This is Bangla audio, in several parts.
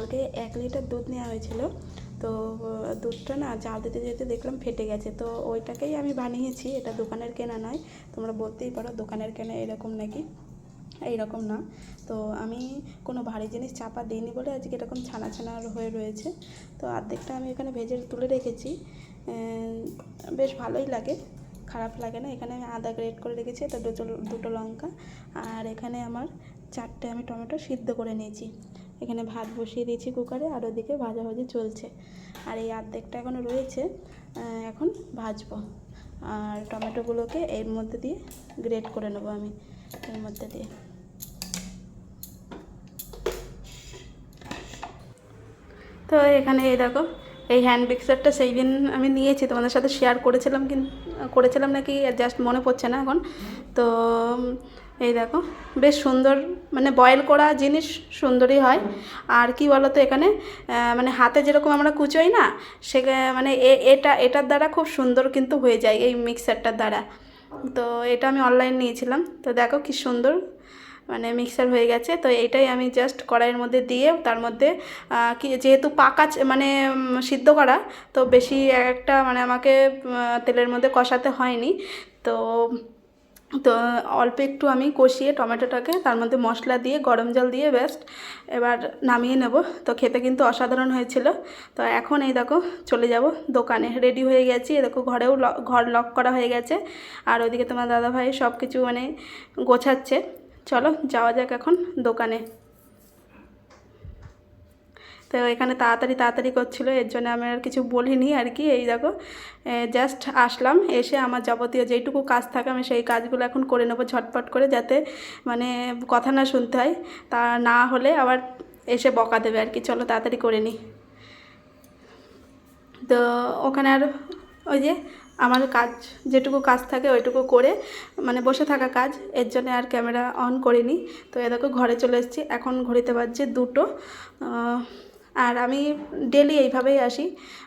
কালকে এক লিটার দুধ নেওয়া হয়েছিল। তো, দুধটা না জাল দিতে যেতে দেখলাম ফেটে গেছে। তো ওইটাকেই আমি বানিয়েছি। এটা দোকানের কেনা নয়। তোমরা বলতেই পারো দোকানের কেনা এরকম নাকি? এইরকম না। তো আমি কোনো ভারী জিনিস চাপা দিইনি বলে আজকে এরকম ছানা ছানা হয়ে রয়েছে। তো অর্ধেকটা আমি এখানে ভেজে তুলে রেখেছি। বেশ ভালোই লাগে। খারাপ লাগে না। এখানে আমি আদা গ্রেট করে রেখেছি। এটা দুটো দুটো লঙ্কা। আর এখানে আমার চারটে আমি টমেটো সিদ্ধ করে নিয়েছি। এখানে ভাত বসিয়ে দিয়েছি কুকারে, আর ওদিকে ভাজাভাজি চলছে। আর এই অর্ধেকটা এখনও রয়েছে এখন ভাজবো। আর টমেটোগুলোকে এর মধ্যে দিয়ে গ্রেট করে নেব আমি, এর মধ্যে দিয়ে। তো এখানে এই দেখো, এই হ্যান্ড মিক্সারটা সেই দিন আমি নিয়েছি, তোমাদের সাথে শেয়ার করেছিলাম কিন্তু করেছিলাম নাকি জাস্ট মনে পড়ছে না এখন। তো এই দেখো, বেশ সুন্দর মানে বয়েল করা জিনিস সুন্দরই হয়। আর কি বলো তো এখানে মানে হাতে যেরকম আমরা কুচোই না, সে মানে এটা, এটার দ্বারা খুব সুন্দর কিন্তু হয়ে যায়, এই মিক্সারটার দ্বারা। তো এটা আমি অনলাইন নিয়েছিলাম। তো দেখো কি সুন্দর মানে মিক্সার হয়ে গেছে। তো এইটাই আমি জাস্ট কড়াইয়ের মধ্যে দিয়ে, তার মধ্যে কি যেহেতু পাকা মানে সিদ্ধ করা, তো বেশি একটা মানে আমাকে তেলের মধ্যে কষাতে হয়নি। তো তো অল্প একটু আমি কষিয়ে টমেটোটাকে তার মধ্যে মশলা দিয়ে, গরম জল দিয়ে বেস্ট এবার নামিয়ে নেব। তো খেতে কিন্তু অসাধারণ হয়েছিল। তো এখন এই দেখো চলে যাব দোকানে। রেডি হয়ে গেছি। এ দেখো ঘরেও ঘর লক করা হয়ে গেছে। আর ওইদিকে তোমার দাদাভাই সব কিছু মানে গোছাচ্ছে। চলো যাওয়া যাক এখন দোকানে। তো এখানে তাড়াতাড়ি তাড়াতাড়ি করছিল, এর জন্য আমি আর কিছু বলিনি আর কি। এই দেখো জাস্ট আসলাম, এসে আমার যাবতীয় যেইটুকু কাজ থাকে আমি সেই কাজগুলো এখন করে নেব ঝটপট করে যাতে মানে কথা না শুনতে হয়, তা না হলে আবার এসে বকা দেবে আর কি। চলো তাড়াতাড়ি করে নিই তো ওখানে আর ওই যে আমার কাজ, যেটুকু কাজ থাকে ওইটুকু করে মানে বসে থাকা কাজ, এর জন্য আর ক্যামেরা অন করিনি। তো এ দেখো ঘরে চলে এসেছি, এখন ঘড়িতে বাজছে দুটো আর আমি ডেলি এইভাবেই আসি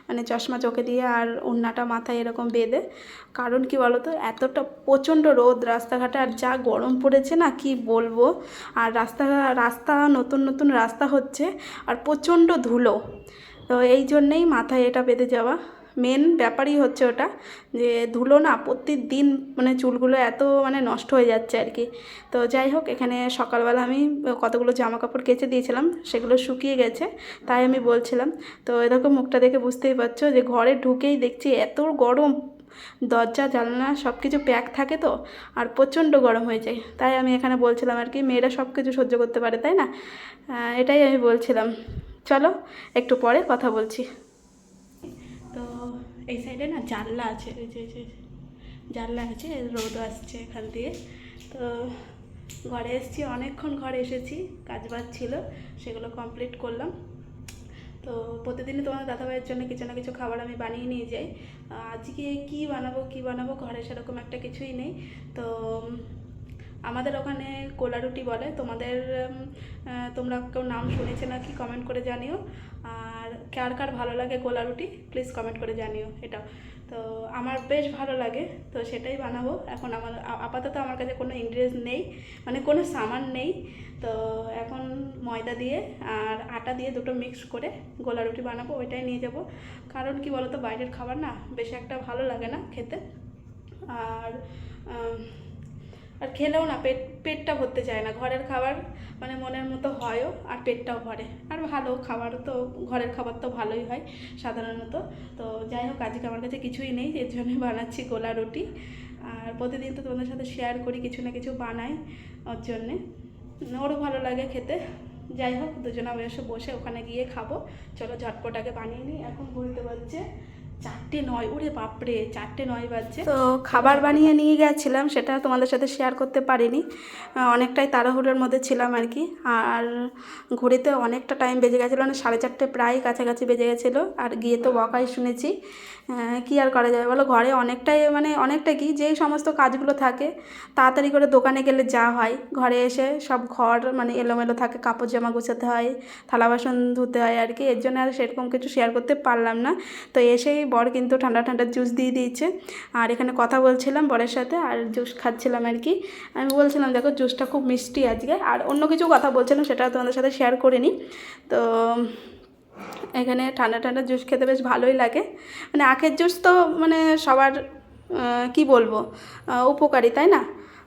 মানে চশমা চোখে দিয়ে আর ওড়নাটা মাথায় এরকম বেঁধে। কারণ কি বলতো, এতটা প্রচণ্ড রোদ রাস্তাঘাটে আর যা গরম পড়েছে না, কি বলব? আর রাস্তা রাস্তা, নতুন নতুন রাস্তা হচ্ছে আর প্রচণ্ড ধুলো। তো এই জন্যেই মাথায় এটা বেঁধে যাওয়া। মেন ব্যাপারই হচ্ছে ওটা, যে ধুলো না প্রতিদিন মানে চুলগুলো এত মানে নষ্ট হয়ে যাচ্ছে আর কি। তো যাই হোক, এখানে সকালবেলা আমি কতগুলো জামা কাপড় কেচে দিয়েছিলাম, সেগুলো শুকিয়ে গেছে, তাই আমি বলছিলাম। তো এরকম মুখটা দেখে বুঝতেই পারছ যে ঘরে ঢুকেই দেখছি এত গরম, দরজা, জানলা সব কিছু প্যাক থাকে তো, আর প্রচণ্ড গরম হয়ে যায়। তাই আমি এখানে বলছিলাম আর কি, মেয়েরা সব কিছু সহ্য করতে পারে, তাই না? এটাই আমি বলছিলাম। চলো, একটু পরে কথা বলছি। এই সাইডে না জানলা আছে জানলা আছে, রোদ আসছে এখান দিয়ে। তো ঘরে এসেছি, অনেকক্ষণ ঘরে এসেছি, কাজ বাজ ছিল, সেগুলো কমপ্লিট করলাম। তো প্রতিদিনই তোমার দাদাভাইয়ের জন্য কিছু না কিছু খাবার আমি বানিয়ে নিয়ে যাই। আজকে কি বানাবো কি বানাবো, ঘরে সেরকম একটা কিছুই নেই। তো আমাদের ওখানে কোলা রুটি বলে, তোমাদের তোমরা কেউ নাম শুনেছে নাকি কমেন্ট করে জানিও। আর কার কার ভালো লাগে গোলা রুটি প্লিজ কমেন্ট করে জানিও এটা তো আমার বেশ ভালো লাগে, তো সেটাই বানাবো। এখন আমার আপাতত আমার কাছে কোনো ইনগ্রিডিয়েন্টস নেই মানে কোনো সামান নেই। তো এখন ময়দা দিয়ে আর আটা দিয়ে দুটো মিক্স করে গোলা রুটি বানাবো, ওইটাই নিয়ে যাব। কারণ কি বলতো, বাইরের খাবার না, বেশি একটা ভালো লাগে না খেতে। আর আর খেলেও না, পেট, পেটটা ভরতে চায় না। ঘরের খাবার মানে মনের মতো হয়ও আর পেটটাও ভরে। আর ভালো খাবার তো, ঘরের খাবার তো ভালোই হয় সাধারণত। তো যাই হোক, আজকে আমার কাছে কিছুই নেই, এর জন্যই বানাচ্ছি গোলা রুটি। আর প্রতিদিন তো তোমাদের সাথে শেয়ার করি, কিছু না কিছু বানাই ওর জন্যে। ওরও ভালো লাগে খেতে। যাই হোক, দুজনে বসে বসে ওখানে গিয়ে খাব। চলো ঝটপট আগে বানিয়ে নিই। এখন বলতে পারছে চারটে নয়, ওরে বাপরে, চারটে নয় বাজছে। তো খাবার বানিয়ে নিয়ে গেছিলাম, সেটা তোমাদের সাথে শেয়ার করতে পারিনি। অনেকটাই তাড়াহুড়োর মধ্যে ছিলাম আর কি। আর ঘড়িতে অনেকটা টাইম বেজে গেছিল মানে সাড়ে চারটে প্রায় কাছাকাছি বেজে গেছিল। আর গিয়ে তো বকাই শুনেছি। কি আর করা যাবে? বলো, ঘরে অনেকটাই মানে অনেকটা কি যেই সমস্ত কাজগুলো থাকে, তাড়াতাড়ি করে দোকানে গেলে যা হয়। ঘরে এসে সব ঘর মানে এলোমেলো থাকে, কাপড় জামা গুছাতে হয়, থালা বাসন ধুতে হয় আর কি। এর জন্য আর সেরকম কিছু শেয়ার করতে পারলাম না। তো এসেই বর কিন্তু ঠান্ডা ঠান্ডা জুস দিয়ে দিয়েছে। আর এখানে কথা বলছিলাম বরের সাথে, আর জুস খাচ্ছিলাম আর কি। আমি বলছিলাম, দেখো, জুসটা খুব মিষ্টি আজকে। আর অন্য কিছু কথা বলছিলাম সেটা তোমাদের সাথে শেয়ার করিনি। তো এখানে ঠান্ডা ঠান্ডা জুস খেতে বেশ ভালোই লাগে। মানে আখের জুস তো মানে সবার কি বলব উপকারী, তাই না?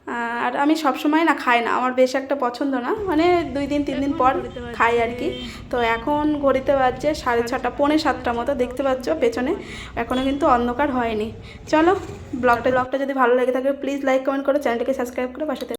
আর আমি সব সময় না খাই না আমার বেশ একটা পছন্দ না মানে দুই দিন তিন দিন পর খাই আর কি তো এখন ঘড়িতে বাজছে সাড়ে ছটা পৌনে সাতটা মতো দেখতে পাচ্ছ পেছনে এখনও কিন্তু অন্ধকার হয়নি চলো ব্লগটা ব্লগটা যদি ভালো লেগে থাকে প্লিজ লাইক কমেন্ট করো চ্যানেলটাকে সাবস্ক্রাইব করে পাশে।